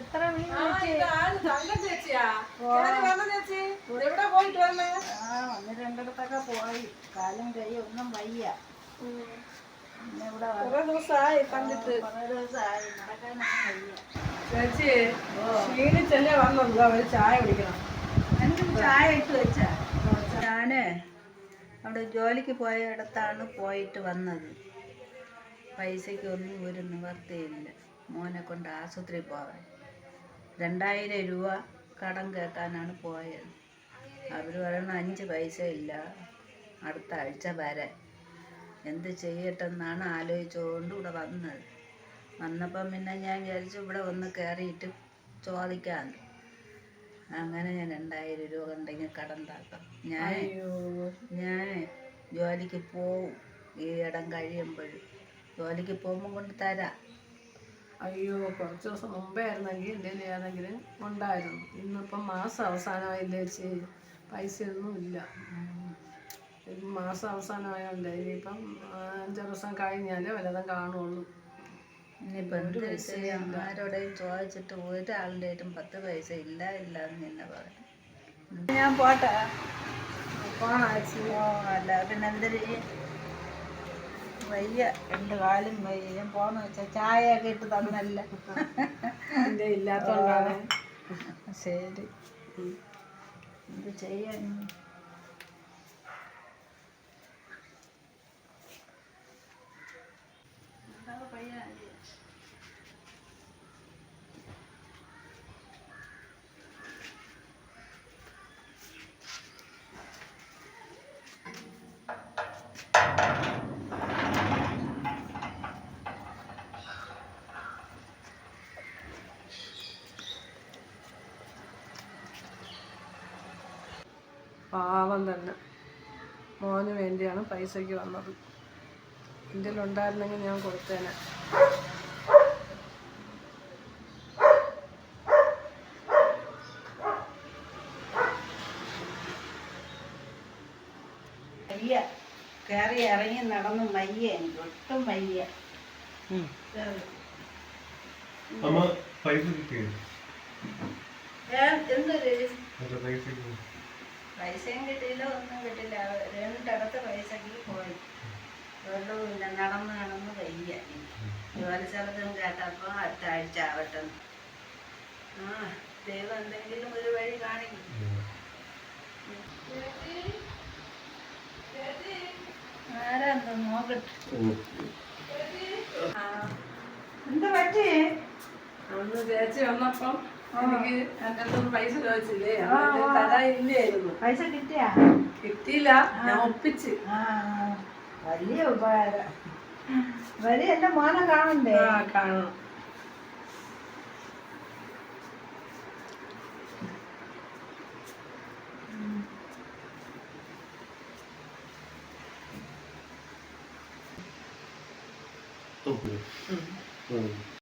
എത്ര വിളി ചേച്ചിയാ. വന്ന ചേച്ചി? എവിടെ പോയിട്ട് വന്നേ. രണ്ടിടത്തൊക്കെ പോയി. കാലും കൈ ഒന്നും വയ്യ. പിന്നെ ഇവിടെ കുറെ ദിവസമായി കണ്ടിട്ട്. കുറേ ദിവസമായി. നടക്കാനൊന്നും വയ്യ. ചേച്ചി, ക്ഷീണിച്ചല്ലേ? അവർ ചായ കുടിക്കണം. എനിക്ക് ചായ ഇട്ട് വെച്ചാ? ഞാൻ അവിടെ ജോലിക്ക് പോയ ഇടത്താണ് പോയിട്ട് വന്നത്. പൈസയ്ക്ക് ഒന്നും ഒരു നിവർത്തിയില്ല. മോനെ കൊണ്ട് ആശുപത്രി പോകാൻ. രണ്ടായിരം രൂപ കടം കേൾക്കാനാണ് പോയത്. അവർ പറയുന്ന അഞ്ച് പൈസ ഇല്ല. അടുത്ത ആഴ്ച വരെ എന്ത് ചെയ്യട്ടെന്നാണ് ആലോചിച്ചുകൊണ്ട് ഇവിടെ വന്നത്. വന്നപ്പം പിന്നെ ഞാൻ വിചാരിച്ചു ഇവിടെ ഒന്ന് കയറിയിട്ട് ചോദിക്കാൻ അങ്ങനെ ഞാൻ രണ്ടായിരം രൂപ ഉണ്ടെങ്കിൽ കടം താക്കാം. ഞാൻ. ഞാൻ ജോലിക്ക് പോവും. ഈ ഇടം കഴിയുമ്പോഴും. ജോലിക്ക് പോകുമ്പോൾ കൊണ്ട് തരാം. അയ്യോ കുറച്ച് ദിവസം മുമ്പേ ആയിരുന്നെങ്കിൽ എന്റെ ഏതെങ്കിൽ ഉണ്ടായിരുന്നു. ഇന്നിപ്പം മാസം അവസാനമായില്ലേ ചേച്ചി പൈസയൊന്നും ഇല്ല. മാസം അവസാനമായോണ്ട് ഇനിയിപ്പം അഞ്ചു ദിവസം കഴിഞ്ഞാലേ വല്ലതും കാണുള്ളൂ. ഇനിയിപ്പം എന്ത് ചെയ്യാം ആരോടെയും ചോദിച്ചിട്ട് ഒരാളുടെ ആയിട്ടും പത്ത് പൈസ ഇല്ല ഇല്ല എന്ന് തന്നെ പറയും ഞാൻ പോട്ടെ. പോണോ അല്ല പിന്നെ എന്തൊരു വയ്യ. രണ്ട് കാലും വയ്യ. ഞാൻ പോന്ന് വെച്ചാൽ ചായയൊക്കെ ഇട്ട് തന്നല്ല. എന്റെ ഇല്ലാത്തോണ്ടാണ്. ശരി. എന്ത് ചെയ്യാൻ? പാവം തന്നെ. മോന് വേണ്ടിയാണ് പൈസയ്ക്ക് വന്നത്. എന്റെ ഉണ്ടായിരുന്നെങ്കിൽ ഞാൻ കൊടുത്തേനെ. വയ്യ കയറി ഇറങ്ങി നടന്ന് വയ്യ എനിക്ക് ഒട്ടും വയ്യ. അമ്മ പൈസ കിട്ടിയോ? എന്തൊരു? പൈസയും കിട്ടിയില്ല ഒന്നും കിട്ടില്ല രണ്ടിടത്ത് പൈസക്ക് പോയി. വെള്ളവുമില്ല നടന്ന് നടന്ന് വയ്യ. ജോലി സ്ഥലത്തും കേട്ടപ്പോൾ അടുത്ത ആഴ്ച ആവട്ടെ ആ ദൈവം എന്തെങ്കിലും ഒരു വഴി കാണിക്കും. ഉം. ആരാന്ന് നോക്കട്ടെ? എന്താ പറ്റി ഒന്ന് ചേച്ചി വന്നപ്പം എനിക്ക് എന്റെ അടുത്തൊന്നും പൈസ ചോദിച്ചില്ലേ? അന്ന് ഞാൻ തരാനില്ലായിരുന്നു. പൈസ കിട്ടിയാ? കിട്ടിയില്ല. ഞാൻ ഒപ്പിച്ച്. ആ വലിയ ഉപകാരം. വലിയ എന്റെ മോനെ കാണണ്ടേ? ആ കാണണം. ഓക്കെ. ഉം.